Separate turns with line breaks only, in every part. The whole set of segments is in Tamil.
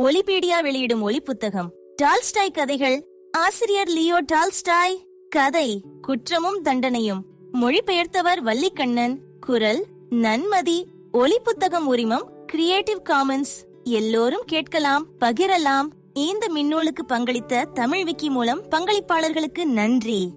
ஒலிபீடியா வெளியிடும் ஒலி புத்தகம் டால்ஸ்டாய் கதைகள். ஆசிரியர் லியோ டால்ஸ்டாய். கதை. குற்றமும் தண்டனையும். மொழிபெயர்த்தவர் வள்ளிக்கண்ணன். குரல். நன்மதி. ஒலி புத்தகம் உரிமம். கிரியேட்டிவ் காமன்ஸ் எல்லோரும் கேட்கலாம் பகிரலாம். இந்த மின்னூலுக்கு பங்களித்த தமிழ் விக்கி மூலம் பங்களிப்பாளர்களுக்கு நன்றி.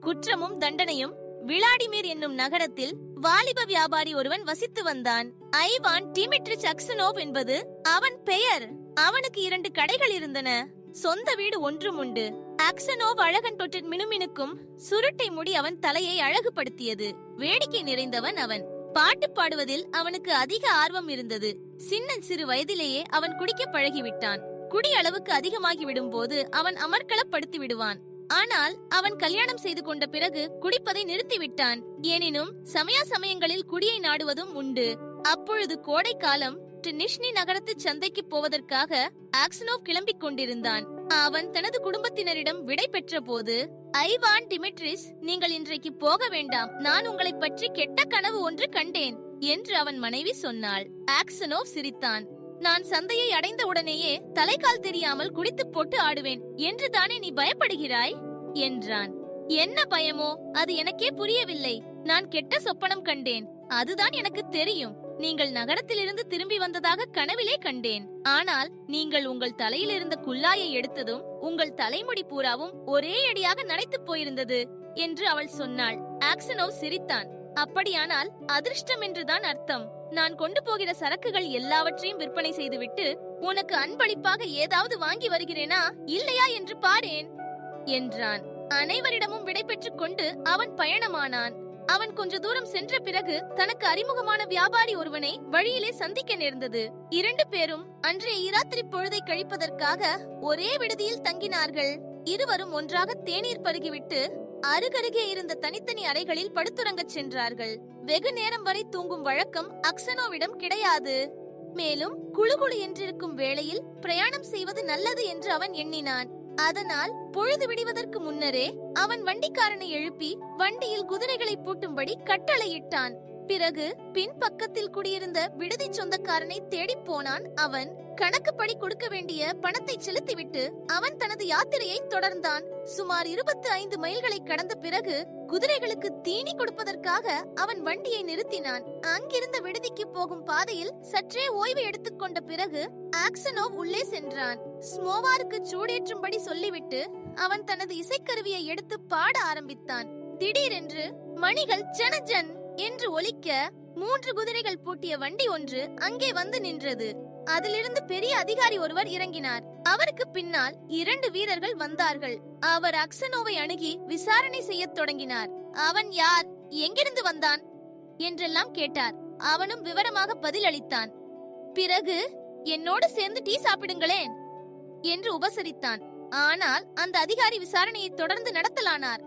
குற்றமும் தண்டனையும். விளாடிமிர் என்னும் நகரத்தில் வாலிப வியாபாரி ஒருவன் வசித்து வந்தான். ஐவான் டிமிட்ரிச் சக்சனோவ் என்பது அவன் பெயர். அவனுக்கு இரண்டு கடைகள் இருந்தன. சொந்த வீடு ஒன்றும் உண்டு. அக்சனோவ் அழகன் தொற்றின் மினுமினுக்கும் சுருட்டை முடி அவன் தலையை அழகுபடுத்தியது. வேடிக்கை நிறைந்தவன் அவன். பாட்டு பாடுவதில் அவனுக்கு அதிக ஆர்வம் இருந்தது. சின்ன சிறு வயதிலேயே அவன் குடிக்க பழகிவிட்டான். குடி அளவுக்கு அதிகமாகி விடும்போது அவன் அமர்க்களப்படுத்தி விடுவான். ஆனால் அவன் கல்யாணம் செய்து கொண்ட பிறகு குடிப்பதை நிறுத்திவிட்டான். எனினும் சமய சமயங்களில் குடியை நாடுவதும் உண்டு. அப்பொழுது கோடைக்காலம் காலம் நிஷ்னி நகரத்து சந்தைக்கு போவதற்காக ஆக்சனோவ் கிளம்பிக் கொண்டிருந்தான். அவன் தனது குடும்பத்தினரிடம் விடை பெற்ற போது ஐவான் டிமிட்ரிஸ் நீங்கள் இன்றைக்கு போக வேண்டாம். நான் உங்களை பற்றி கெட்ட கனவு ஒன்று கண்டேன் என்று அவன் மனைவி சொன்னாள். ஆக்சனோவ் சிரித்தான். நான் சந்தையை அடைந்த உடனேயே தலைகால் தெரியாமல் குடித்து போட்டு ஆடுவேன். என்று தானே நீ பயப்படுகிறாய்? என்றான். என்ன பயமோ? அது எனக்கே புரியவில்லை. நான் கெட்ட சொப்பனம் கண்டேன். அதுதான் எனக்கு தெரியும். நீங்கள் நகரத்திலிருந்து திரும்பி வந்ததாக கனவிலே கண்டேன். ஆனால் நீங்கள் உங்கள் தலையில் இருந்த குல்லாயை எடுத்ததும் உங்கள் தலைமுடி பூராவும் ஒரே அடியாக நனைத்து போயிருந்தது என்று அவள் சொன்னாள். ஆக்சனோவ் சிரித்தான். அப்படியானால் அதிர்ஷ்டம் என்றுதான் அர்த்தம். நான் கொண்டு போகிற சரக்குகள் எல்லாவற்றையும் விற்பனை செய்துவிட்டு உனக்கு அன்பளிப்பாக ஏதாவது வாங்கி வருகிறேனா இல்லையா என்று பாரேன் என்றான். அனைவரிடமும் விடை பெற்றுக் கொண்டு அவன் பயணமானான். அவன் கொஞ்ச தூரம் சென்ற பிறகு தனக்கு அறிமுகமான வியாபாரி ஒருவனை வழியிலே சந்திக்க நேர்ந்தது. இரண்டு பேரும் அன்றைய இராத்திரி பொழுதை கழிப்பதற்காக ஒரே விடுதியில் தங்கினார்கள். இருவரும் ஒன்றாக தேநீர் பருகிவிட்டு அருகருகே இருந்த தனித்தனி அறைகளில் படுத்துறங்கச் சென்றார்கள். வெகு நேரம் வரை தூங்கும் வழக்கம் அக்சனோவிடம் கிடையாது. மேலும் குழு குழு என்றிருக்கும் வேளையில் பிரயாணம் செய்வது நல்லது என்று அவன் எண்ணினான். அதனால் பொழுது விடிவதற்கு முன்னரே அவன் வண்டிக்காரனை எழுப்பி வண்டியில் குதிரைகளை பூட்டும்படி கட்டளையிட்டான். பிறகு பின்பக்கத்தில் குடியிருந்த விடுதி சொந்தக்காரனை தேடிப் போனான் அவன். கணக்குப்படி கொடுக்க வேண்டிய பணத்தை செலுத்திவிட்டு அவன் தனது யாத்திரையை தொடர்ந்தான். சுமார் இருபத்தி ஐந்து மைல்களை கடந்த பிறகு குதிரைகளுக்கு தீனி கொடுப்பதற்காக அவன் வண்டியை நிறுத்தினான். அங்கிருந்த விடுதிக்கு போகும் பாதையில் சற்றே ஓய்வு எடுத்துக்கொண்ட பிறகு ஆக்சனோவ் உள்ளே சென்றான். ஸ்மோவாருக்கு சூடேற்றும்படி சொல்லிவிட்டு அவன் தனது இசைக்கருவியை எடுத்து பாட ஆரம்பித்தான். திடீரென்று மணிகள் ஜனஜன் என்று ஒலிக்க மூன்று குதிரைகள் பூட்டிய வண்டி ஒன்று அங்கே வந்து நின்றது. அதிலிருந்து பெரிய அதிகாரி ஒருவர் இறங்கினார். அவருக்கு பின்னால் இரண்டு வீரர்கள் வந்தார்கள். அவர் அக்சனோவை அணுகி விசாரணை செய்யத் தொடங்கினார். அவன் யார்? எங்கிருந்து வந்தான்? என்றெல்லாம் கேட்டார். அவனும் விவரமாக பதில் அளித்தான் பிறகு என்னோடு சேர்ந்து டீ சாப்பிடுங்களேன் என்று உபசரித்தான். ஆனால் அந்த அதிகாரி விசாரணையை தொடர்ந்து நடத்தலானார்.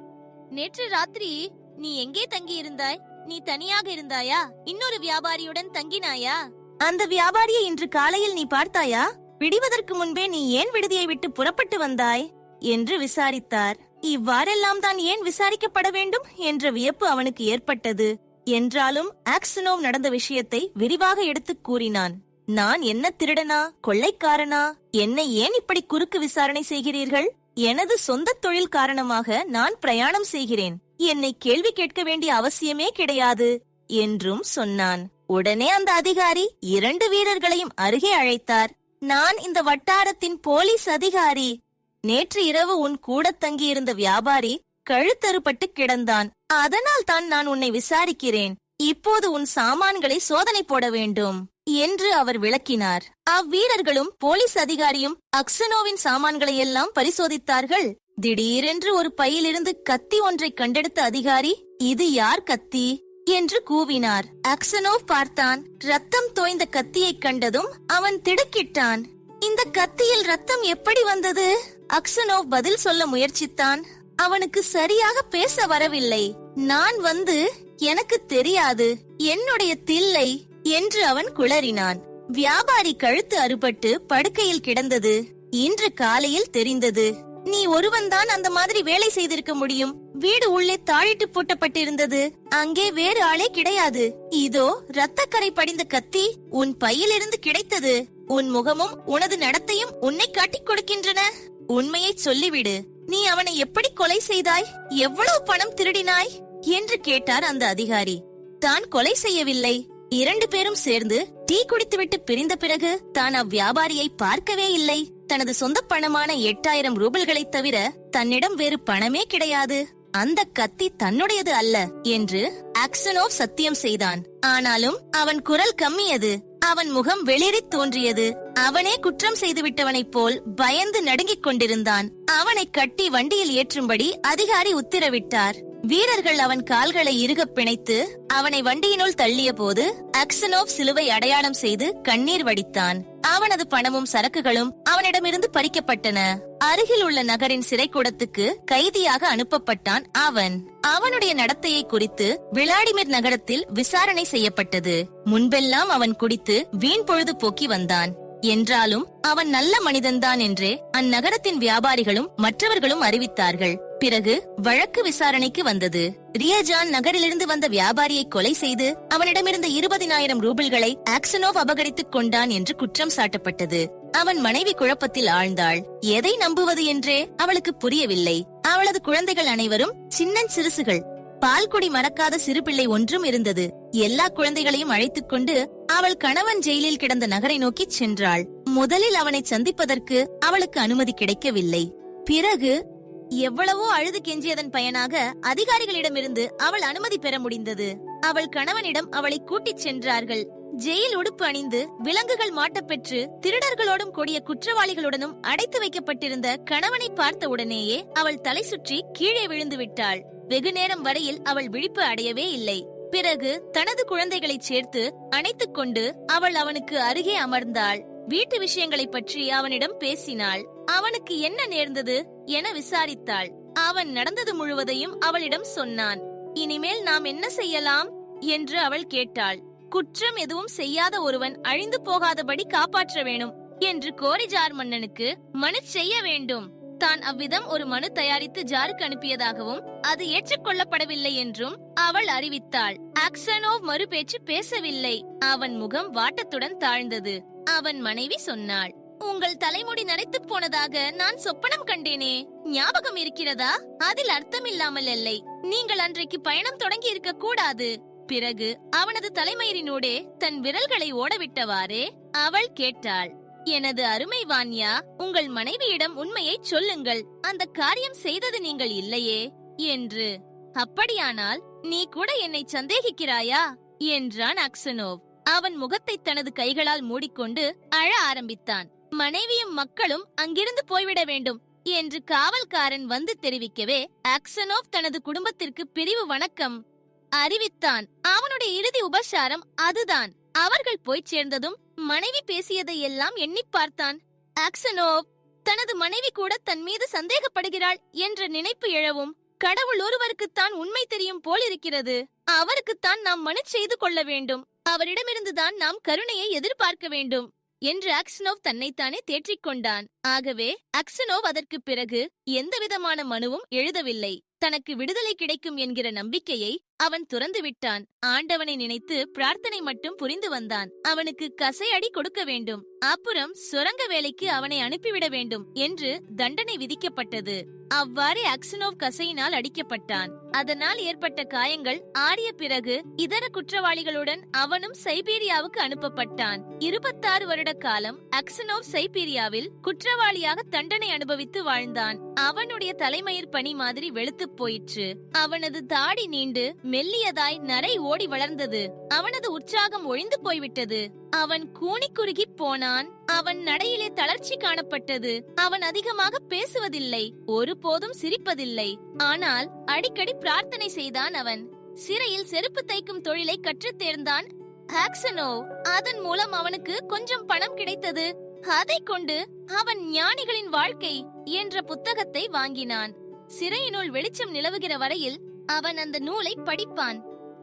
நேற்று ராத்திரி நீ எங்கே தங்கி இருந்தாய் நீ தனியாக இருந்தாயா? இன்னொரு வியாபாரியுடன் தங்கினாயா? அந்த வியாபாரியை இன்று காலையில் நீ பார்த்தாயா? விடிவதற்கு முன்பே நீ ஏன் விடுதியை விட்டு புறப்பட்டு வந்தாய்? என்று விசாரித்தார். இவ்வாறெல்லாம் தான் ஏன் விசாரிக்கப்பட வேண்டும் என்ற வியப்பு அவனுக்கு ஏற்பட்டது. என்றாலும் ஆக்சனோவ் நடந்த விஷயத்தை விரிவாக எடுத்துக் கூறினான். நான் என்ன திருடனா? கொள்ளைக்காரனா? என்னை ஏன் இப்படி குறுக்கு விசாரணை செய்கிறீர்கள்? எனது சொந்த தொழில் காரணமாக நான் பிரயாணம் செய்கிறேன். என்னை கேள்வி கேட்க வேண்டிய அவசியமே கிடையாது என்றும் சொன்னான். உடனே அந்த அதிகாரி இரண்டு வீரர்களையும் அருகே அழைத்தார். நான் இந்த வட்டாரத்தின் போலீஸ் அதிகாரி. நேற்று இரவு உன் கூட தங்கியிருந்த வியாபாரி கழுத்தறுபட்டு கிடந்தான். அதனால் தான் நான் உன்னை விசாரிக்கிறேன். இப்போது உன் சாமான்களை சோதனை போட வேண்டும் என்று அவர் விளக்கினார். அவ்வீரர்களும் போலீஸ் அதிகாரியும் அக்சனோவின் சாமான்களை எல்லாம் பரிசோதித்தார்கள். திடீரென்று ஒரு பையிலிருந்து கத்தி ஒன்றை கண்டெடுத்த அதிகாரி இது யார் கத்தி? என்று கூவினார். அக்சனோவ் பார்த்தான். ரத்தம் தோய்ந்த கத்தியை கண்டதும் அவன் திடுக்கிட்டான். இந்த கத்தியில் ரத்தம் எப்படி வந்தது? அக்சனோவ் பதில் சொல்ல முயற்சித்தான். அவனுக்கு சரியாக பேச வரவில்லை. நான் வந்து எனக்கு தெரியாது. என்னுடைய தில்லை என்று அவன் குளறினான். வியாபாரி கழுத்து அறுபட்டு படுக்கையில் கிடந்தது. இன்று காலையில் தெரிந்தது. நீ ஒருவன்தான் அந்த மாதிரி வேலை செய்திருக்க முடியும். வீடு உள்ளே தாழிட்டு பூட்டப்பட்டிருந்தது. அங்கே வேறு ஆளே கிடையாது. இதோ ரத்தக்கரை படிந்த கத்தி உன் பையிலிருந்து கிடைத்தது. உன் முகமும் உனது நடத்தையும் உன்னை காட்டிக் கொடுக்கின்றன. உண்மையை சொல்லிவிடு. நீ அவனை எப்படி கொலை செய்தாய்? எவ்வளவு பணம் திருடினாய்? என்று கேட்டார் அந்த அதிகாரி. தான் கொலை செய்யவில்லை. இரண்டு பேரும் சேர்ந்து டீ குடித்துவிட்டு பிரிந்த பிறகு தான் அவ்வியாபாரியை பார்க்கவே இல்லை. தனது சொந்த பணமான எட்டாயிரம் ரூபல்களைத் தவிர தன்னிடம் வேறு பணமே கிடையாது. அந்த கத்தி தன்னுடையது அல்ல என்று அக்சனோவ் சத்தியம் செய்தான். ஆனாலும் அவன் குரல் கம்மியது. அவன் முகம் வெளிரி தோன்றியது. அவனே குற்றம் செய்துவிட்டவனைப் போல் பயந்து நடுங்கிக் கொண்டிருந்தான். அவனை கட்டி வண்டியில் ஏற்றும்படி அதிகாரி உத்தரவிட்டார். வீரர்கள் அவன் கால்களை இறுகப் பிணைத்து அவனை வண்டியினுள் தள்ளிய போது அக்சனோவ் சிலுவை அடையாளம் செய்து கண்ணீர் வடித்தான். அவனது பணமும் சரக்குகளும் அவனிடமிருந்து பறிக்கப்பட்டன. அருகில் உள்ள நகரின் சிறைக்கூடத்துக்கு கைதியாக அனுப்பப்பட்டான் அவன். அவனுடைய நடத்தையை குறித்து விளாடிமிர் நகரத்தில் விசாரணை செய்யப்பட்டது. முன்பெல்லாம் அவன் குடித்து வீண் பொழுது போக்கி வந்தான். என்றாலும் அவன் நல்ல மனிதன்தான் என்றே அந்நகரத்தின் வியாபாரிகளும் மற்றவர்களும் அறிவித்தார்கள். பிறகு வழக்கு விசாரணைக்கு வந்தது. ரியஜான் நகரிலிருந்து வந்த வியாபாரியை கொலை செய்து அவனிடமிருந்த இருபதினாயிரம் ரூபிள்களை ஆக்சனோவ் அபகரித்துக் கொண்டான் என்று குற்றம் சாட்டப்பட்டது. அவன் மனைவி குழப்பத்தில் ஆழ்ந்தாள். எதை நம்புவது என்றே அவளுக்கு புரியவில்லை. அவளது குழந்தைகள் அனைவரும் சின்னன் சிறுசுகள். பால்குடி மறக்காத சிறுபிள்ளை ஒன்றும் இருந்தது. எல்லா குழந்தைகளையும் அழைத்துக் கொண்டு அவள் கணவன் ஜெயிலில் கிடந்த நகரை நோக்கி சென்றாள். முதலில் அவனை சந்திப்பதற்கு அவளுக்கு அனுமதி கிடைக்கவில்லை. பிறகு எவ்வளவோ அழுது கெஞ்சியதன் பயனாக அதிகாரிகளிடமிருந்து அவள் அனுமதி பெற முடிந்தது. அவள் கணவனிடம் அவளை கூட்டிச் சென்றார்கள். ஜெயில் உடுப்பு அணிந்து விலங்குகள் மாட்டப்பெற்று திருடர்களோடும் கூடிய குற்றவாளிகளுடனும் அடைத்து வைக்கப்பட்டிருந்த கணவனை பார்த்த உடனேயே அவள் தலை சுற்றி கீழே விழுந்து விட்டாள். வெகு நேரம் வரையில் அவள் விழிப்பு அடையவே இல்லை. பிறகு தனது குழந்தைகளை சேர்த்து அணைத்துக் கொண்டு அவள் அவனுக்கு அருகே அமர்ந்தாள். வீட்டு விஷயங்களை பற்றி அவனிடம் பேசினாள். அவனுக்கு என்ன நேர்ந்தது என விசாரித்தாள். அவன் நடந்தது முழுவதையும் அவளிடம் சொன்னான். இனிமேல் நாம் என்ன செய்யலாம்? என்று அவள் கேட்டாள். குற்றம் எதுவும் செய்யாத ஒருவன் அழிந்து போகாதபடி காப்பாற்ற வேணும் என்று கோரிஜார் மன்னனுக்கு மனு செய்ய வேண்டும். தான் அவ்விதம் ஒரு மனு தயாரித்து ஜாருக்கு அனுப்பியதாகவும் அது ஏற்றுக்கொள்ளப்படவில்லை என்றும் அவள் அறிவித்தாள். ஆக்சனோவ் மறுபேச்சு பேசவில்லை. அவன் முகம் வாட்டத்துடன் தாழ்ந்தது. அவன் மனைவி சொன்னாள் உங்கள் தலைமுடி நரைத்துப் போனதாக நான் சொப்பனம் கண்டேனே. ஞாபகம் இருக்கிறதா? அதில் அர்த்தமில்லாமல் இல்லை. நீங்கள் அன்றைக்கு பயணம் தொடங்கி இருக்க கூடாது. பிறகு அவனது தலைமயிரினூடே தன் விரல்களை ஓடவிட்டவாறே அவள் கேட்டாள் எனது அருமை வான்யா உங்கள் மனைவியிடம் உண்மையை சொல்லுங்கள். அந்த காரியம் செய்தது நீங்கள் இல்லையே? என்று. அப்படியானால் நீ கூட என்னை சந்தேகிக்கிறாயா? என்றான் அக்சனோவ். அவன் முகத்தை தனது கைகளால் மூடிக்கொண்டு அழ ஆரம்பித்தான். மனைவியும் மக்களும் அங்கிருந்து போய்விட வேண்டும் என்று காவல்காரன் வந்து தெரிவிக்கவே அக்சனோவ் தனது குடும்பத்திற்கு பிரிவு வணக்கம் அறிவித்தான். அவனுடைய இறுதி உபசாரம் அதுதான். அவர்கள் போய் சேர்ந்ததும் மனைவி பேசியதை எல்லாம் எண்ணிப் பார்த்தான். ஆக்சனோவ் தனது மனைவி கூட தன் மீது சந்தேகப்படுகிறாள் என்ற நினைப்பு எழவும் கடவுள் ஒருவருக்குத்தான் உண்மை தெரியும் போல் இருக்கிறது. அவருக்குத்தான் நாம் மனு செய்து கொள்ள வேண்டும். அவரிடமிருந்துதான் நாம் கருணையை எதிர்பார்க்க வேண்டும் என்று அக்சனோவ் தன்னைத்தானே தேற்றிக் கொண்டான். ஆகவே அக்சனோவ் அதற்கு பிறகு எந்தவிதமான மனுவும் எழுதவில்லை. தனக்கு விடுதலை கிடைக்கும் என்கிற நம்பிக்கையை அவன் துறந்து விட்டான் ஆண்டவனை நினைத்து பிரார்த்தனை மட்டும் புரிந்து வந்தான். அவனுக்கு கசையடி கொடுக்க வேண்டும். அப்புறம் சுரங்க வேலைக்கு அவனை அனுப்பிவிட வேண்டும் என்று தண்டனை விதிக்கப்பட்டது. அவ்வாறே அக்சனோவ் கசையினால் அடிக்கப்பட்டான். அதனால் ஏற்பட்ட காயங்கள் ஆறிய பிறகு இதர குற்றவாளிகளுடன் அவனும் சைபீரியாவுக்கு அனுப்பப்பட்டான். இருபத்தாறு வருட காலம் அக்சனோவ் சைபீரியாவில் குற்றவாளியாக தண்டனை அனுபவித்து வாழ்ந்தான். அவனுடைய தலைமயிர் பணி மாதிரி வெளுத்துப் போயிற்று. அவனது தாடி நீண்டு மெல்லியதாய் நரை ஓடி வளர்ந்தது. அவனது உற்சாகம் ஒழிந்து போய்விட்டது. அவன் கூனி குறுகி போனான். அவன் நடையிலே தளர்ச்சி காணப்பட்டது. அவன் அதிகமாக பேசுவதில்லை. ஒருபோதும் சிரிப்பதில்லை. ஆனால் அடிக்கடி பிரார்த்தனை செய்தான் அவன். சிறையில் செருப்பு தைக்கும் தொழிலை கற்றுத் தேர்ந்தான் ஹாக்சனோ. அதன் மூலம் அவனுக்கு கொஞ்சம் பணம் கிடைத்தது. அதை கொண்டு அவன் ஞானிகளின் வாழ்க்கை என்ற புத்தகத்தை வாங்கினான். சிறையினுள் வெளிச்சம் நிலவுகிற வரையில் அவன் அந்த நூலை படிப்பான்.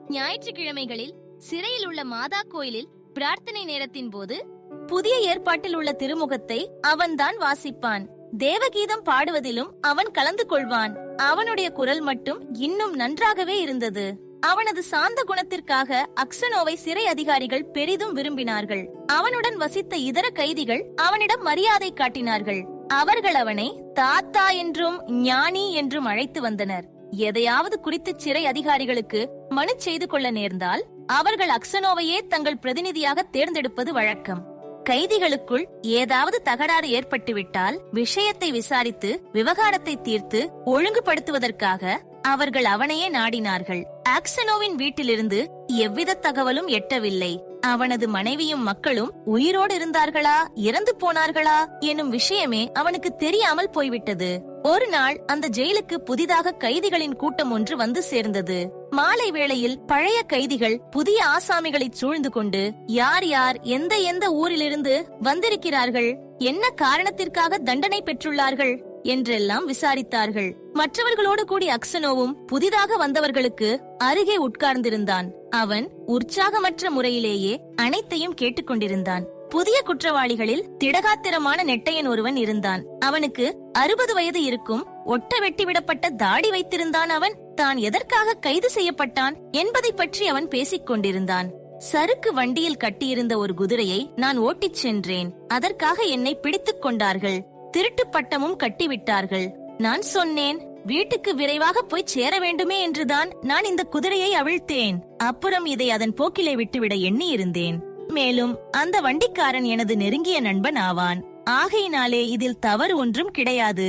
ஞாயிற்றுக்கிழமைகளில் சிறையில் உள்ள மாதா கோயிலில் பிரார்த்தனை நேரத்தின் போது புதிய ஏற்பாட்டில் உள்ள திருமுகத்தை அவன்தான் வாசிப்பான். தேவகீதம் பாடுவதிலும் அவன் கலந்து கொள்வான். அவனுடைய குரல் மட்டும் இன்னும் நன்றாகவே இருந்தது. அவனது சாந்த குணத்திற்காக அக்சனோவை சிறை அதிகாரிகள் பெரிதும் விரும்பினார்கள். அவனுடன் வசித்த இதர கைதிகள் அவனிடம் மரியாதை காட்டினார்கள். அவர்கள் அவனை தாத்தா என்றும் ஞானி என்றும் அழைத்து வந்தனர். எதையாவது குறித்து சிறை அதிகாரிகளுக்கு மனு செய்து கொள்ள நேர்ந்தால் அவர்கள் அக்சனோவையே தங்கள் பிரதிநிதியாக தேர்ந்தெடுப்பது வழக்கம். கைதிகளுக்குள் ஏதாவது தகராறு ஏற்பட்டுவிட்டால் விஷயத்தை விசாரித்து விவகாரத்தை தீர்த்து ஒழுங்குபடுத்துவதற்காக அவர்கள் அவனையே நாடினார்கள். ஆக்சனோவின் வீட்டிலிருந்து எவ்வித தகவலும் எட்டவில்லை. அவனது மனைவியும் மக்களும் உயிரோடு இருந்தார்களா? இறந்து போனார்களா? எனும் விஷயமே அவனுக்கு தெரியாமல் போய்விட்டது. ஒரு நாள் அந்த ஜெயிலுக்கு புதிதாக கைதிகளின் கூட்டம் ஒன்று வந்து சேர்ந்தது. மாலை வேளையில் பழைய கைதிகள் புதிய ஆசாமிகளை சூழ்ந்து கொண்டு யார் யார் எந்த எந்த ஊரிலிருந்து வந்திருக்கிறார்கள்? என்ன காரணத்திற்காக தண்டனை பெற்றுள்ளார்கள்? என்றெல்லாம் விசாரித்தார்கள். மற்றவர்களோடு கூடி அக்சனோவும் புதிதாக வந்தவர்களுக்கு அருகே உட்கார்ந்திருந்தான். அவன் உற்சாகமற்ற முறையிலேயே அனைத்தையும் கேட்டுக்கொண்டிருந்தான். புதிய குற்றவாளிகளில் திடகாத்திரமான நெட்டையன் ஒருவன் இருந்தான். அவனுக்கு அறுபது வயது இருக்கும் ஒட்ட வெட்டி விடப்பட்ட தாடி வைத்திருந்தான் அவன். தான் எதற்காக கைது செய்யப்பட்டான் என்பதை பற்றி அவன் பேசிக் கொண்டிருந்தான். சறுக்கு வண்டியில் கட்டியிருந்த ஒரு குதிரையை நான் ஓட்டிச் சென்றேன். அதற்காக என்னை பிடித்துக் கொண்டார்கள். திருட்டு பட்டமும் கட்டிவிட்டார்கள். நான் சொன்னேன் வீட்டுக்கு விரைவாக போய் சேர வேண்டுமே என்றுதான் நான் இந்த குதிரையை அவிழ்த்தேன். அப்புறம் இதை அதன் போக்கிலே விட்டுவிட எண்ணி இருந்தேன் மேலும் அந்த வண்டிக்காரன் எனது நெருங்கிய நண்பன் ஆவான். ஆகையினாலே இதில் தவறு ஒன்றும் கிடையாது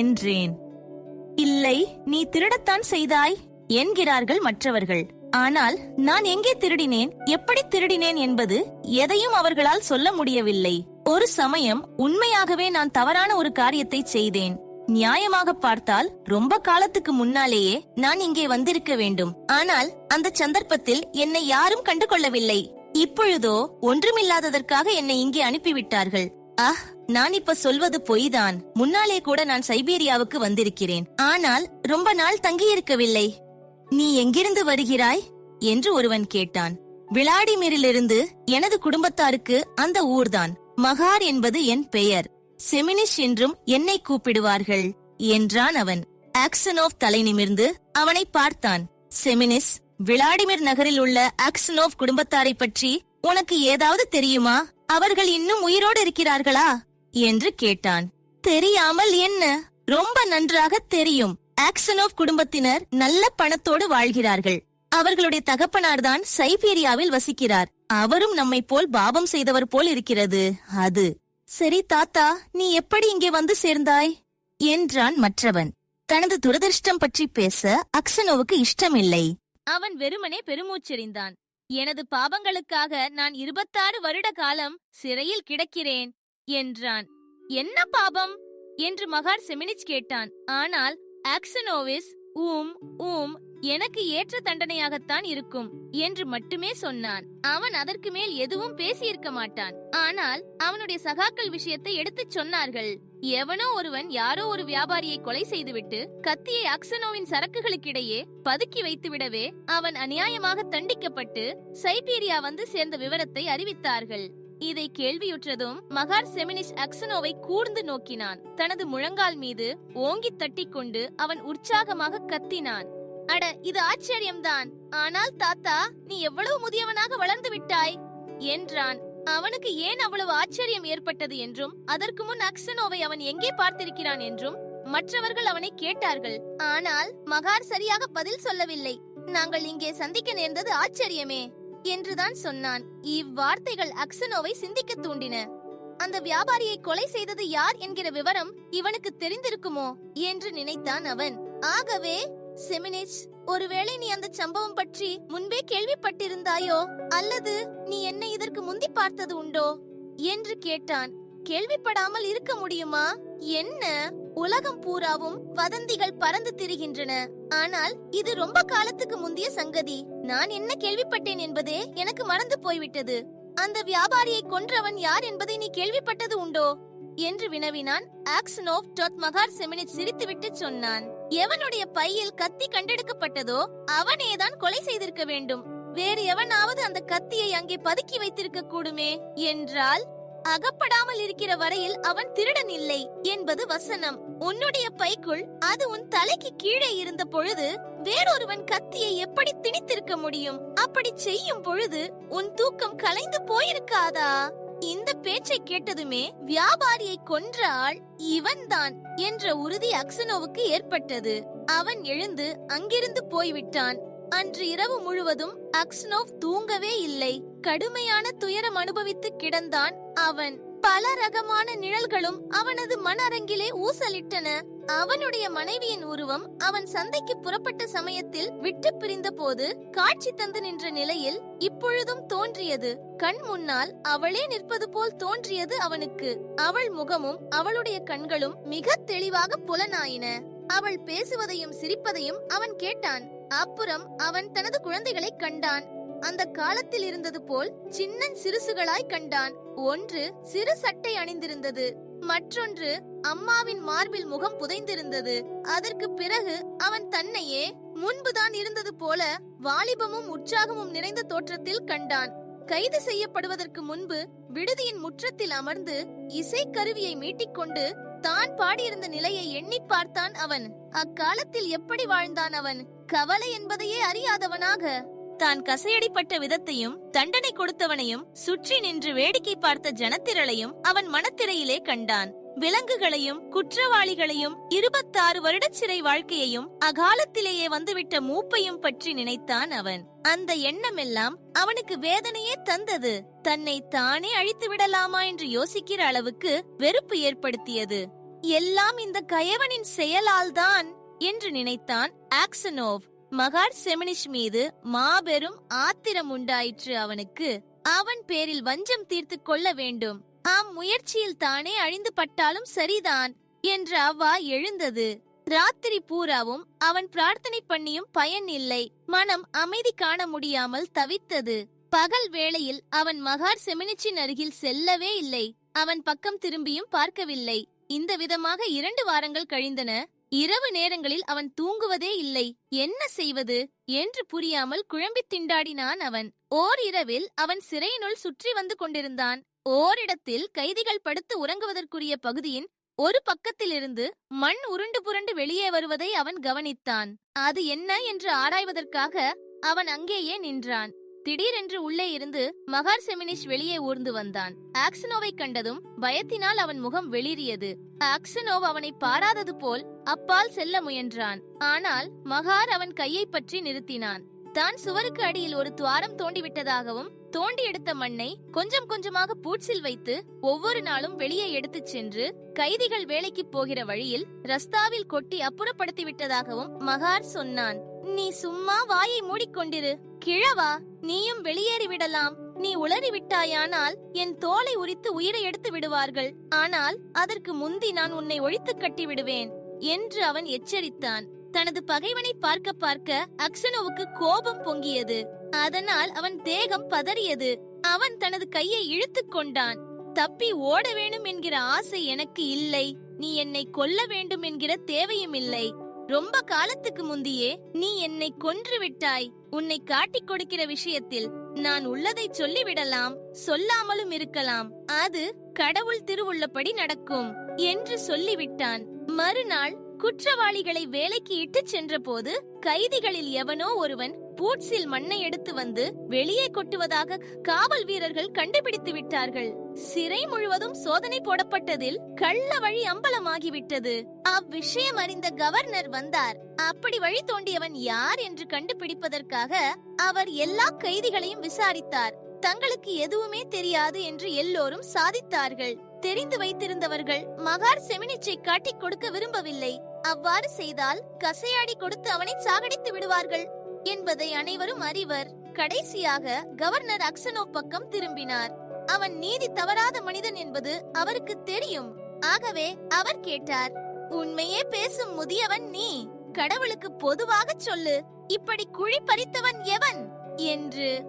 என்றேன். இல்லை நீ திருடத்தான் செய்தாய் என்கிறார்கள் மற்றவர்கள். ஆனால் நான் எங்கே திருடினேன்? எப்படி திருடினேன் என்பது எதையும் அவர்களால் சொல்ல முடியவில்லை. ஒரு சமயம் உண்மையாகவே நான் தவறான ஒரு காரியத்தை செய்தேன். நியாயமாக பார்த்தால் ரொம்ப காலத்துக்கு முன்னாலேயே நான் இங்கே வந்திருக்க வேண்டும். ஆனால் அந்த சந்தர்ப்பத்தில் என்னை யாரும் கண்டு கொள்ளவில்லை இப்பொழுதோ ஒன்றுமில்லாததற்காக என்னை இங்கே அனுப்பிவிட்டார்கள். ஆஹ் நான் இப்ப சொல்வது பொய்தான். முன்னாலே கூட நான் சைபீரியாவுக்கு வந்திருக்கிறேன். ஆனால் ரொம்ப நாள் தங்கியிருக்கவில்லை. நீ எங்கிருந்து வருகிறாய்? என்று ஒருவன் கேட்டான். விளாடிமிரிலிருந்து எனது குடும்பத்தாருக்கு அந்த ஊர்தான். மகார் என்பது என் பெயர். செமினிஷ் என்றும் என்னை கூப்பிடுவார்கள் என்றான் அவன். ஆக்சனோவ் தலை நிமிர்ந்து அவனை பார்த்தான். செமினிஸ் விளாடிமிர் நகரில் உள்ள ஆக்சனோவ் குடும்பத்தாரை பற்றி உனக்கு ஏதாவது தெரியுமா? அவர்கள் இன்னும் உயிரோடு இருக்கிறார்களா? என்று கேட்டான். தெரியாமல் என்ன? ரொம்ப நன்றாக தெரியும். ஆக்சனோவ் குடும்பத்தினர் நல்ல பணத்தோடு வாழ்கிறார்கள். அவர்களுடைய தகப்பனார்தான் சைபீரியாவில் வசிக்கிறார். அவரும் நம்மை போல் பாவம் செய்தவர் போல் இருக்கிறது. அது சரி தாத்தா நீ எப்படி இங்கே வந்து சேர்ந்தாய்? என்றான் மற்றவன். தனது துரதிர்ஷ்டம் பற்றி பேச அக்சனோவுக்கு இஷ்டமில்லை. அவன் வெறுமனே பெருமூச்செறிந்தான். எனது பாவங்களுக்காக நான் இருபத்தாறு வருட காலம் சிறையில் கிடக்கிறேன் என்றான். என்ன பாபம் என்று மகார் செமினிச் கேட்டான். ஆனால் ஆக்சனோவிஸ் ஊம் ஊம் எனக்கு ஏற்ற தண்டனையாகத்தான் இருக்கும் என்று மட்டுமே சொன்னான். அவன் அதற்கு மேல் எதுவும் பேசியிருக்க மாட்டான். ஆனால் அவனுடைய சகாக்கள் விஷயத்தை எடுத்துச் சொன்னார்கள். எவனோ ஒருவன் யாரோ ஒரு வியாபாரியை கொலை செய்துவிட்டு கத்தியை அக்சனோவின் சரக்குகளுக்கிடையே பதுக்கி வைத்துவிடவே அவன் அநியாயமாக தண்டிக்கப்பட்டு சைபீரியா வந்து சேர்ந்த விவரத்தை அறிவித்தார்கள். இதை கேள்வியுற்றதும் மகார் செமினிஷ் அக்சனோவை கூர்ந்து நோக்கினான். தனது முழங்கால் மீது ஓங்கி தட்டிக்கொண்டு அவன் உற்சாகமாக கத்தினான். அட இது ஆச்சரியம்தான். ஆனால் தாத்தா நீ எவ்வளவு முதியவனாக வளர்ந்து விட்டாய்? என்றான். அவனுக்கு ஏன் அவ்வளவு ஆச்சரியம் ஏற்பட்டது என்றும் அதற்கு முன் அக்சனோவை அவன் எங்கே பார்த்திருக்கிறான் என்றும் மற்றவர்கள் அவனை கேட்டார்கள். ஆனால் மகார் சரியாக பதில் சொல்லவில்லை. நாங்கள் இங்கே சந்திக்க நேர்ந்தது ஆச்சரியமே. என்றுதான் சொன்னான். இவ்வார்த்தைகள் அக்சனோவை சிந்திக்க தூண்டின. அந்த வியாபாரியை கொலை செய்தது யார் என்கிற விவரம் இவனுக்கு தெரிந்திருக்குமோ என்று நினைத்தான் அவன். ஆகவே செமினிச் ஒருவேளை நீ அந்த சம்பவம் பற்றி முன்பே கேள்விப்பட்டிருந்தாயோ? அல்லது நீ என்னை இதற்கு முந்தி பார்த்தது உண்டோ? என்று கேட்டான். கேள்விப்படாமல் இருக்க முடியுமா? என்ன? உலகம் பூராவும் வதந்திகள் பறந்து திரிகின்றன. ஆனால் இது ரொம்ப காலத்துக்கு முந்திய சங்கதி. நான் என்ன கேள்விப்பட்டேன் என்பதே எனக்கு மறந்து போய்விட்டது. அந்த வியாபாரியை கொன்றவன் யார் என்பதை நீ கேள்விப்பட்டது உண்டோ? என்று வினவினான் ஆக்ஸ்னோவ் டொத் மகார் செமினிச் சிரித்துவிட்டு சொன்னான். எவனுடைய பையில் கத்தி கண்டெடுக்கப்பட்டதோ அவனேதான் கொலை செய்திருக்க வேண்டும். வேறு எவனாவது அந்த கத்தியை அங்கே பதுக்கி வைத்திருக்க கூடுமே? என்றால் அகப்படாமல் இருக்கிற வரையில் அவன் திருடன் இல்லை என்பது வசனம். உன்னுடைய பைக்குள் அது உன் தலைக்கு கீழே இருந்த பொழுது வேறொருவன் கத்தியை எப்படி திணித்திருக்க முடியும்? அப்படி செய்யும் பொழுது உன் தூக்கம் கலைந்து போயிருக்காதா? இந்த பேச்சை கேட்டதுமே வியாபாரியை கொன்ற ஆள் இவன்தான் என்ற உறுதி அக்சனோவுக்கு ஏற்பட்டது. அவன் எழுந்து அங்கிருந்து போய்விட்டான். அன்று இரவு முழுவதும் அக்ஸ்னோவ் தூங்கவே இல்லை. கடுமையான துயரம் அனுபவித்து கிடந்தான் அவன் பல ரகமான நிழல்களும் அவனது மனரங்கிலே ஊசலிட்டன. அவனுடைய மனைவியின் உருவம் அவன் சந்தைக்கு புறப்பட்ட சமயத்தில் விட்டு பிரிந்த போது காட்சி தந்து நின்ற நிலையில் இப்பொழுதும் தோன்றியது. கண் முன்னால் அவளே நிற்பது போல் தோன்றியது அவனுக்கு. அவள் முகமும் அவளுடைய கண்களும் மிக தெளிவாக புலனாயின. அவள் பேசுவதையும் சிரிப்பதையும் அவன் கேட்டான். அப்புறம் அவன் தனது குழந்தைகளை கண்டான். அந்த காலத்தில் இருந்தது போல் சின்னன் சிறுசுகளாய் கண்டான். ஒன்று சிறு சட்டை அணிந்திருந்தது. மற்றொன்று அம்மாவின் மார்பில் முகம் புதைந்திருந்தது. அதற்கு பிறகு அவன் தன்னையே முன்புதான் இருந்தது போல வாலிபமும் உற்சாகமும் நிறைந்த தோற்றத்தில் கண்டான். கைது செய்யப்படுவதற்கு முன்பு விடுதியின் முற்றத்தில் அமர்ந்து இசைக்கருவியை மீட்டிக்கொண்டு தான் பாடியிருந்த நிலையை எண்ணி பார்த்தான் அவன். அக்காலத்தில் எப்படி வாழ்ந்தான் அவன்? கவலை என்பதையே அறியாதவனாக தான் கசையடிப்பட்ட விதத்தையும் தண்டனை கொடுத்தவனையும் சுற்றி நின்று வேடிக்கை பார்த்த ஜனத்திரளையும் அவன் மனத்திரையிலே கண்டான். விலங்குகளையும் குற்றவாளிகளையும் இருபத்தாறு வருட சிறை வாழ்க்கையையும் அகாலத்திலேயே வந்துவிட்ட மூப்பையும் பற்றி நினைத்தான் அவன். அந்த எண்ணமெல்லாம் அவனுக்கு வேதனையே தந்தது. தன்னை தானே அழித்து விடலாமா என்று யோசிக்கிற அளவுக்கு வெறுப்பு ஏற்படுத்தியது. எல்லாம் இந்த கயவனின் செயலால்தான் என்று நினைத்தான் ஆக்சனோவ். மகார் செமினிஷ் மீது மாபெரும் ஆத்திரம் உண்டாயிற்று அவனுக்கு. அவன் பேரில் வஞ்சம் தீர்த்து கொள்ள வேண்டும். ஆம் முயற்சியில் தானே அழிந்து பட்டாலும் சரிதான் என்று அவ்வா எழுந்தது. ராத்திரி பூராவும் அவன் பிரார்த்தனை பண்ணியும் பயன் இல்லை. மனம் அமைதி காண முடியாமல் தவித்தது. பகல் வேளையில் அவன் மகார் செமினிச்சின் அருகில் செல்லவே இல்லை. அவன் பக்கம் திரும்பியும் பார்க்கவில்லை. இந்த விதமாக இரண்டு வாரங்கள் கழிந்தன. இரவு நேரங்களில் அவன் தூங்குவதே இல்லை. என்ன செய்வது? என்று புரியாமல் குழம்பித் திண்டாடினான் அவன். ஓர் இரவில் அவன் சிறையினுள் சுற்றி வந்து கொண்டிருந்தான். ஓரிடத்தில் கைதிகள் படுத்து உறங்குவதற்குரிய பகுதியின் ஒரு பக்கத்திலிருந்து மண் உருண்டு புரண்டு வெளியே வருவதை அவன் கவனித்தான். அது என்ன என்று ஆராய்வதற்காக அவன் அங்கேயே நின்றான். திடீரென்று உள்ளே இருந்து மகார் செமினிஷ் வெளியே ஊர்ந்து வந்தான். ஆக்சனோவை கண்டதும் பயத்தினால் அவன் முகம் வெளிரியது ஆக்சனோவ் அவனை பாராதது போல் அப்பால் செல்ல முயன்றான். ஆனால் மகார் அவன் கையை பற்றி நிறுத்தினான். தான் சுவருக்கு அடியில் ஒரு துவாரம் தோண்டிவிட்டதாகவும் தோண்டி எடுத்த மண்ணை கொஞ்சம் கொஞ்சமாக பூட்ஸில் வைத்து ஒவ்வொரு நாளும் வெளியே எடுத்துச் சென்று கைதிகள் வேலைக்கு போகிற வழியில் ரஸ்தாவில் கொட்டி அப்புறப்படுத்தி விட்டதாகவும் மகார் சொன்னான். நீ சும்மா வாயை மூடிக்கொண்டிரு. கிழவா நீயும் வெளியேறி விடலாம். நீ உளறி விட்டாயானால் என் தோலை உரித்து உயிரை எடுத்து விடுவார்கள். ஆனால் அதற்கு முந்தி நான் உன்னை ஒழித்து கட்டி விடுவேன் என்று அவன் எச்சரித்தான். தனது பகைவனை பார்க்க பார்க்க அக்ஷனோவுக்கு கோபம் பொங்கியது. அதனால் அவன் தேகம் பதறியது. அவன் தனது கையை இழுத்துக் கொண்டான். தப்பி ஓட வேணும் என்கிற ஆசை எனக்கு இல்லை. நீ என்னை கொல்ல வேண்டும் என்கிற தேவையும் இல்லை. ரொம்ப காலத்துக்கு முந்தியே நீ என்னை கொன்று விட்டாய் உன்னை காட்டிக் கொடுக்கிற விஷயத்தில் நான் உள்ளதை சொல்லிவிடலாம் சொல்லாமலும் இருக்கலாம். அது கடவுள் திருவுள்ளபடி நடக்கும் என்று சொல்லிவிட்டான். மறுநாள் குற்றவாளிகளை வேலைக்கு இட்டுச் சென்றபோது கைதிகளில் எவனோ ஒருவன் பூட்ஸில் மண்ணை எடுத்து வந்து வெளியே கொட்டுவதாக காவல் வீரர்கள் கண்டுபிடித்து விட்டார்கள். சிறை முழுவதும் சோதனை போடப்பட்டதில் கள்ள வழி அம்பலமாகிவிட்டது. அவ்விஷயம் அறிந்த கவர்னர் வந்தார். அப்படி வழி தோண்டியவன் யார் என்று கண்டுபிடிப்பதற்காக அவர் எல்லா கைதிகளையும் விசாரித்தார். தங்களுக்கு எதுவுமே தெரியாது என்று எல்லோரும் சாதித்தார்கள். தெரிந்து வைத்திருந்தவர்கள் மகார் செமினிச்சை காட்டிக் கொடுக்க விரும்பவில்லை. அவ்வாறு செய்தால் கசையாடி கொடுத்து அவனை சாகடித்து விடுவார்கள். என்பதை அனைவரும் அறிவர். கடைசியாக கவர்னர் அக்சனோ பக்கம் திரும்பினார். அவன் நீதி தவறாத மனிதன் என்பது அவருக்கு தெரியும். ஆகவே அவர் கேட்டார் உண்மையே பேசும் முதியவன் நீ. கடவுளுக்கு பொதுவாக சொல்லு. இப்படி குழி பறித்தவன் எவன்? என்று.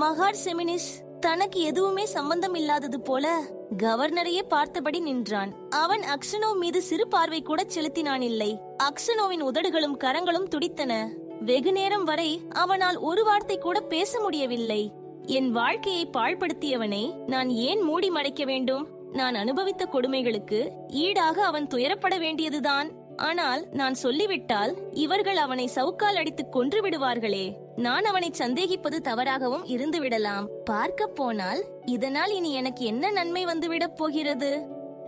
மகார் செமினிஸ் தனக்கு எதுவுமே சம்பந்தம் இல்லாதது போல கவர்னரையே பார்த்தபடி நின்றான். அவன் அக்ஷனோ மீது சிறு பார்வை கூட செலுத்தினான் இல்லை. அக்ஷனோவின் உதடுகளும் கரங்களும் துடித்தன. வெகு நேரம் வரை அவனால் ஒரு வார்த்தை கூட பேச முடியவில்லை. என் வாழ்க்கையை பாழ்படுத்தியவனை நான் ஏன் மூடி மறைக்க வேண்டும்? நான் அனுபவித்த கொடுமைகளுக்கு ஈடாக அவன் துயரப்பட வேண்டியதுதான். ஆனால் நான் சொல்லிவிட்டால் இவர்கள் அவனை சவுக்கால் அடித்து கொன்று விடுவார்களே. நான் அவனை சந்தேகிப்பது தவறாகவும் இருந்து விடலாம். பார்க்க போனால் இதனால் இனி எனக்கு என்ன நன்மை வந்துவிடப் போகிறது?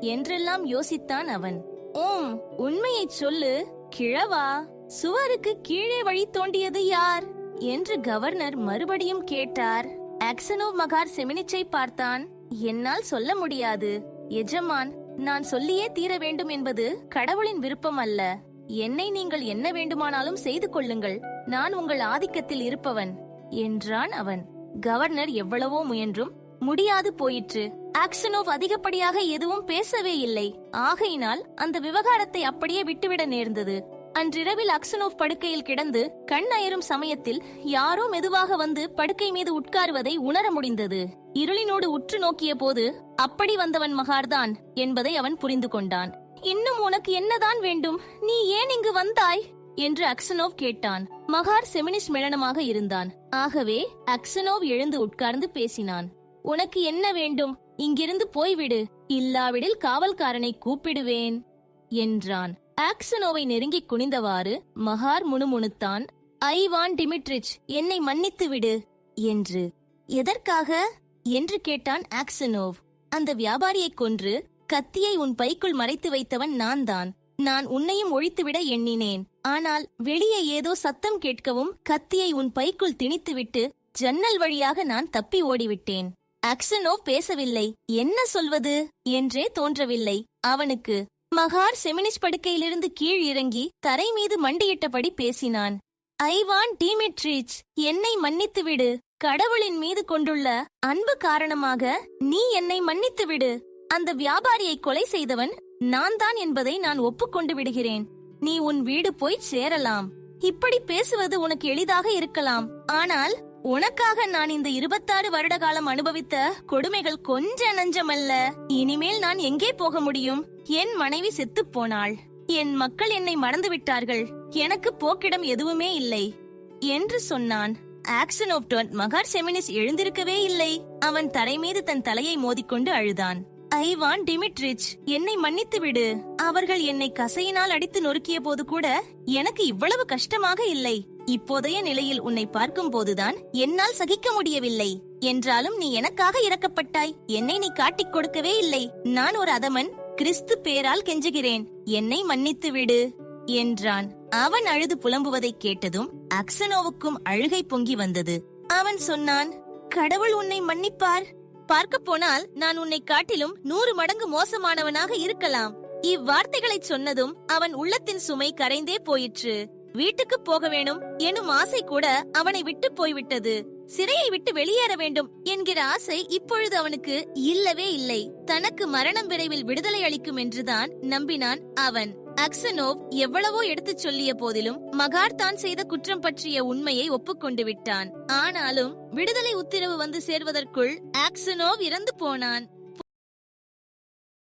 என்றெல்லாம் யோசித்தான் அவன். ஓம் உண்மையைச் சொல்லு கிழவா? சுவருக்கு கீழே வழி தோண்டியது யார்? என்று கவர்னர் மறுபடியும் கேட்டார். ஆக்சனோவ் மகார் செமினிச்சை பார்த்தான். என்னால் சொல்ல முடியாது. எஜமான் நான் சொல்லியே தீர வேண்டும் என்பது கடவுளின் விருப்பம் அல்ல. என்னை நீங்கள் என்ன வேண்டுமானாலும் செய்து கொள்ளுங்கள். நான் உங்கள் ஆதிக்கத்தில் இருப்பவன் என்றான் அவன். கவர்னர் எவ்வளவோ முயன்றும் முடியாது போயிற்று. ஆக்சனோவ் அதிகப்படியாக எதுவும் பேசவே இல்லை. ஆகையினால் அந்த விவகாரத்தை அப்படியே விட்டுவிட நேர்ந்தது. அன்றிரவில் அக்சனோவ் படுக்கையில் கிடந்து கண் அயரும் சமயத்தில் யாரோ மெதுவாக வந்து படுக்கை மீது உட்காருவதை உணர முடிந்தது. இருளினோடு உற்று நோக்கிய போது அப்படி வந்தவன் மகார்தான் என்பதை அவன் புரிந்து கொண்டான். இன்னும் உனக்கு என்னதான் வேண்டும்? நீ ஏன் இங்கு வந்தாய்? என்று அக்சனோவ் கேட்டான். மகார் செமினிஸ் மிளனமாக இருந்தான். ஆகவே அக்சனோவ் எழுந்து உட்கார்ந்து பேசினான். உனக்கு என்ன வேண்டும்? இங்கிருந்து போய்விடு. இல்லாவிடில் காவல்காரனை கூப்பிடுவேன் என்றான். ஆக்சனோவை நெருங்கி குனிந்தவாறு மகார் முணுமுணுத்தான் ஐவான் டிமிட்ரிச் என்னை மன்னித்து விடு என்று. எதற்காக? என்று கேட்டான் ஆக்சனோவ். அந்த வியாபாரியை கொன்று கத்தியை உன் பைக்குள் மறைத்து வைத்தவன் நான் தான் நான் உன்னையும் ஒழித்துவிட எண்ணினேன். ஆனால் வெளியே ஏதோ சத்தம் கேட்கவும் கத்தியை உன் பைக்குள் திணித்துவிட்டு ஜன்னல் வழியாக நான் தப்பி ஓடிவிட்டேன். ஆக்சனோவ் பேசவில்லை. என்ன சொல்வது? என்றே தோன்றவில்லை. அவனுக்கு மகார் செமினிஸ் படுக்கையிலிருந்து கீழ் இறங்கி தரை மீது மண்டியிட்டபடி பேசினான். ஐவான் டீமிட்ரிச் என்னை மன்னித்து விடு கடவுளின் மீது கொண்டுள்ள அன்பு காரணமாக நீ என்னை மன்னித்து விடு அந்த வியாபாரியை கொலை செய்தவன் நான் தான் என்பதை நான் ஒப்புக்கொண்டு விடுகிறேன். நீ உன் வீடு போய் சேரலாம். இப்படி பேசுவது உனக்கு எளிதாக இருக்கலாம். ஆனால் உனக்காக நான் இந்த இருபத்தாறு வருட காலம் அனுபவித்த கொடுமைகள் கொஞ்ச நஞ்சமல்ல. இனிமேல் நான் எங்கே போக முடியும்? என் மனைவி செத்து போனாள். என் மக்கள் என்னை மறந்து விட்டார்கள். எனக்கு போக்கிடம் எதுவுமே இல்லை. என்று சொன்னான். ஆக்சனோப்டோன் மகார் செமினிஸ் எழுந்திருக்கவே இல்லை. அவன் தரை மீது தன் தலையை மோதிக்கொண்டு அழுதான். ஐவான் டிமிட்ரிச் என்னை மன்னித்து விடு. அவர்கள் என்னை கசையினால் அடித்து நொறுக்கிய போது கூட எனக்கு இவ்வளவு கஷ்டமாக இல்லை. இப்போதைய நிலையில் உன்னை பார்க்கும் போதுதான் என்னால் சகிக்க முடியவில்லை. என்றாலும் நீ எனக்காக இறக்கப்பட்டாய். என்னை நீ காட்டிக் கொடுக்கவே இல்லை. நான் ஒரு அதமன் கிறிஸ்து பேரால் கெஞ்சுகிறேன். என்னை மன்னித்து விடு என்றான். அவன் அழுது புலம்புவதை கேட்டதும் அக்சனோவுக்கும் அழுகை பொங்கி வந்தது. அவன் சொன்னான் கடவுள் உன்னை மன்னிப்பார். பார்க்க போனால் நான் உன்னை காட்டிலும் நூறு மடங்கு மோசமானவனாக இருக்கலாம். இவ்வார்த்தைகளைச் சொன்னதும் அவன் உள்ளத்தின் சுமை கரைந்தே போயிற்று. வீட்டுக்கு போக வேணும் எனும் ஆசை கூட அவனை விட்டு போய்விட்டது. சிறையை விட்டு வெளியேற வேண்டும் என்கிற ஆசை இப்பொழுது அவனுக்கு இல்லவே இல்லை. தனக்கு மரணம் விரைவில் விடுதலை அளிக்கும் என்றுதான் நம்பினான் அவன். அக்சனோவ் எவ்வளவோ எடுத்துச் சொல்லிய போதிலும் மகார் தான் செய்த குற்றம் பற்றிய உண்மையை ஒப்புக்கொண்டு விட்டான். ஆனாலும் விடுதலை உத்தரவு வந்து சேர்வதற்குள் ஆக்சனோவ் இறந்து போனான்.